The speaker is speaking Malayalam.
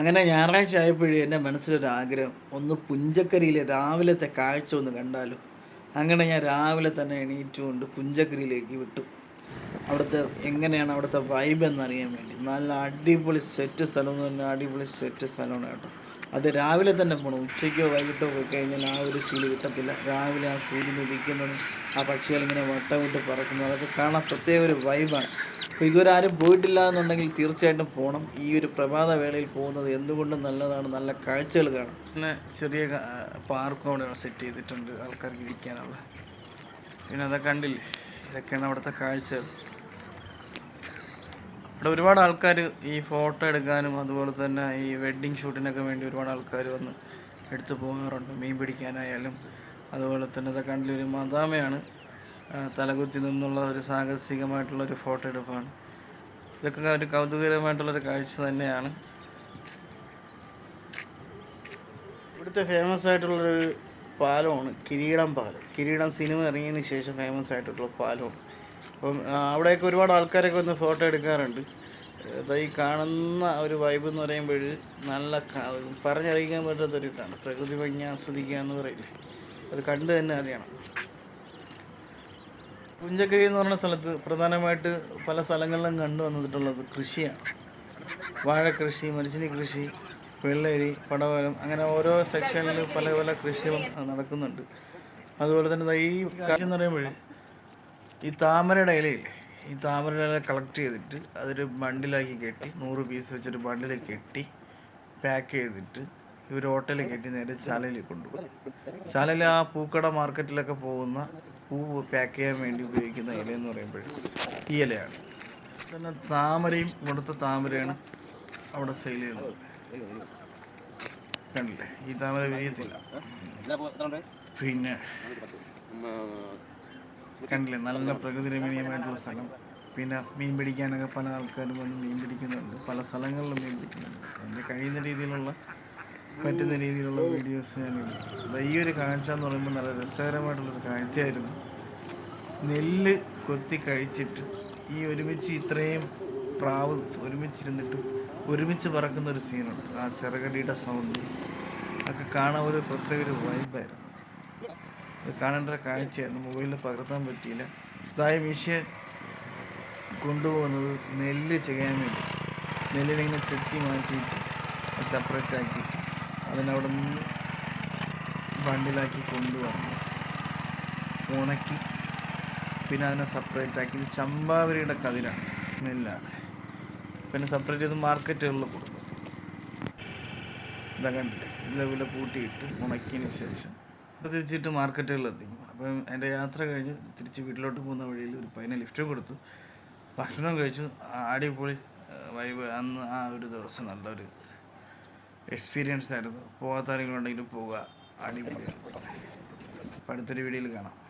അങ്ങനെ ഞായറാഴ്ച ആയപ്പോഴും എന്റെ മനസ്സിലൊരാഗ്രഹം. ഒന്ന് പുഞ്ചക്കരിയിലെ രാവിലത്തെ കാഴ്ച ഒന്ന് കണ്ടാലോ. അങ്ങനെ ഞാൻ രാവിലെ തന്നെ എണീറ്റുകൊണ്ട് പുഞ്ചക്കരിയിലേക്ക് വിട്ടു. അവിടുത്തെ എങ്ങനെയാണ് അവിടുത്തെ വൈബ് എന്നറിയാൻ വേണ്ടി. നല്ല അടിപൊളി സെറ്റ് സ്ഥലം എന്ന് പറഞ്ഞാൽ അടിപൊളി സെറ്റ് സ്ഥലമാണ് കേട്ടോ. അത് രാവിലെ തന്നെ പോകണം ഉച്ചയ്ക്കോ വൈകിട്ടോ പോയി കഴിഞ്ഞാൽ ആ ഒരു ഫീൽ കിട്ടത്തില്ല. രാവിലെ ആ സൂര്യൻ ഉദിക്കുന്നതും ആ പക്ഷികൾ ഇങ്ങനെ വട്ടമിട്ട് പറക്കുന്നതും അതൊക്കെ കാണാൻ പ്രത്യേക ഒരു വൈബാണ് അപ്പോൾ ഇതുവരെ ആരും പോയിട്ടില്ല എന്നുണ്ടെങ്കിൽ തീർച്ചയായിട്ടും പോകണം ഈ ഒരു പ്രഭാത വേളയിൽ പോകുന്നത് എന്തുകൊണ്ടും നല്ലതാണ്. നല്ല കാഴ്ചകൾ കാണാം. പിന്നെ ചെറിയ പാർക്കും അവിടെ സെറ്റ് ചെയ്തിട്ടുണ്ട്. ആൾക്കാർക്ക് ഇരിക്കാനുള്ള. പിന്നെ അതൊക്കെ കണ്ടില്ലേ? ഇതൊക്കെയാണ് അവിടുത്തെ കാഴ്ചകൾ. ഇവിടെ ഒരുപാട് ആൾക്കാർ ഈ ഫോട്ടോ എടുക്കാനും അതുപോലെ തന്നെ ഈ വെഡ്ഡിങ് ഷൂട്ടിനൊക്കെ വേണ്ടി ഒരുപാട് ആൾക്കാർ വന്ന് എടുത്തു പോകാറുണ്ട് മീൻ പിടിക്കാനായാലും അതുപോലെ തന്നെ ഇതൊക്കെ കണ്ടില്ല? ഒരു തലകുത്തി നിന്നുള്ള ഒരു സാഹസികമായിട്ടുള്ള ഒരു ഫോട്ടോ എടുപ്പാണ്. ഇതൊക്കെ ഒരു കൗതുകരമായിട്ടുള്ളൊരു കാഴ്ച തന്നെയാണ്. ഇവിടുത്തെ ഫേമസ് ആയിട്ടുള്ളൊരു പാലമാണ് കിരീടം പാലം. കിരീടം സിനിമ ഇറങ്ങിയതിന് ശേഷം ഫേമസ് ആയിട്ടുള്ള പാലമാണ്. അപ്പം അവിടെയൊക്കെ ഒരുപാട് ആൾക്കാരൊക്കെ വന്ന് ഫോട്ടോ എടുക്കാറുണ്ട്. ഈ കാണുന്ന ഒരു വൈബ് എന്ന് പറയുമ്പോൾ നല്ല പറഞ്ഞറിയിക്കാൻ പറ്റാത്തൊരു ഇതാണ് പ്രകൃതി ഭംഗി ആസ്വദിക്കുക എന്ന് പറയില്ലേ അത് കണ്ടു തന്നെ അറിയണം. പുഞ്ചക്കരി എന്ന് പറഞ്ഞ സ്ഥലത്ത് പ്രധാനമായിട്ട് പല സ്ഥലങ്ങളിലും കണ്ടു വന്നിട്ടുള്ളത് കൃഷിയാണ്. വാഴക്കൃഷി മരിച്ചിനി കൃഷി വെള്ളരി പടവലം അങ്ങനെ ഓരോ സെക്ഷനിൽ പല പല കൃഷികളും നടക്കുന്നുണ്ട്. അതുപോലെ തന്നെ ഈ കൃഷി എന്ന് പറയുമ്പോൾ ഈ താമരയുടെ ഇലയില്ലേ ഈ താമരയുടെ ഇല കളക്ട് ചെയ്തിട്ട് അതൊരു ബണ്ടിലാക്കി കെട്ടി നൂറ് പീസ് വെച്ചൊരു ബണ്ടിൽ കെട്ടി പാക്ക് ചെയ്തിട്ട് ഇവർ ഹോട്ടലിൽ കെട്ടി നേരെ ചാലയിൽ കൊണ്ടുപോകും. ചാലയിൽ ആ പൂക്കട മാർക്കറ്റിലൊക്കെ പോകുന്ന പൂ പാക്ക് ചെയ്യാൻ വേണ്ടി ഉപയോഗിക്കുന്ന ഇല എന്ന് പറയുമ്പോൾ ഈ ഇലയാണ്. പിന്നെ താമരയും ഇവിടുത്തെ താമരയാണ് അവിടെ സെയിൽ ചെയ്യുന്നത്. കണ്ടില്ലേ? ഈ താമര വിരിയത്തില്ല. പിന്നെ കണ്ടില്ലേ? നല്ല പ്രകൃതി രമണീയമായിട്ടുള്ള സ്ഥലം. പിന്നെ മീൻ പിടിക്കാനൊക്കെ പല ആൾക്കാരും വന്ന് മീൻ പിടിക്കുന്നുണ്ട്. പല സ്ഥലങ്ങളിലും മീൻ പിടിക്കുന്നുണ്ട്. എന്റെ കഴിയുന്ന രീതിയിലുള്ള പറ്റുന്ന രീതിയിലുള്ള വീഡിയോസ് ഞാൻ എടുക്കും. ഈ ഒരു കാഴ്ച എന്ന് പറയുമ്പോൾ നല്ല രസകരമായിട്ടുള്ളൊരു കാഴ്ചയായിരുന്നു. നെല്ല് കൊത്തി കഴിച്ചിട്ട് ഈ ഒരുമിച്ച് ഇത്രയും പ്രാവ് ഒരുമിച്ചിരുന്നിട്ട് ഒരുമിച്ച് പറക്കുന്ന ഒരു സീനുണ്ട് ആ ചെറുകടിയുടെ സൗണ്ട് ഒക്കെ കാണാൻ ഒരു പ്രത്യേക ഒരു വൈബായിരുന്നു അത് കാണേണ്ട കാഴ്ചയായിരുന്നു. മൊബൈലിൽ പകർത്താൻ പറ്റിയില്ല. ഇതായ മിഷ്യൻ കൊണ്ടുപോകുന്നത് നെല്ല് ചെയ്യാൻ വേണ്ടി. നെല്ലിനിങ്ങനെ ചെത്തി മാറ്റിയിട്ട് സെപ്പറേറ്റ് ആക്കിയിട്ട് അതിനവിടെ നിന്ന് ബണ്ടിലാക്കി കൊണ്ടുവന്നു. ഉണക്കി. പിന്നെ അതിനെ സെപ്പറേറ്റ് ആക്കി. ചമ്പാവരിയുടെ കതിരാണ്. നെല്ലാണ്. പിന്നെ സെപ്പറേറ്റ് ചെയ്ത് മാർക്കറ്റുകളിൽ കൊടുക്കും ഇതാ കണ്ടില്ലേ? ഇതേപോലെ കൂട്ടിയിട്ട് ഉണക്കിയതിന് ശേഷം അത് തിരിച്ചിട്ട് മാർക്കറ്റുകളിൽ എത്തിക്കും. അപ്പം എന്റെ യാത്ര കഴിഞ്ഞ് തിരിച്ച് വീട്ടിലോട്ട് പോകുന്ന വഴിയിൽ ഒരു പയ്യനെ ലിഫ്റ്റും കൊടുത്തു. ഭക്ഷണം കഴിച്ചു. അടിപൊളി വൈബ് അന്ന് ആ ഒരു ദിവസം നല്ലൊരു എക്സ്പീരിയൻസ് ആയിരുന്നു. പോകാത്ത ആരെങ്കിലും ഉണ്ടെങ്കിൽ പോവുക. അടിപൊളിയാണ്. അടുത്തൊരു വീഡിയോയിൽ കാണാം.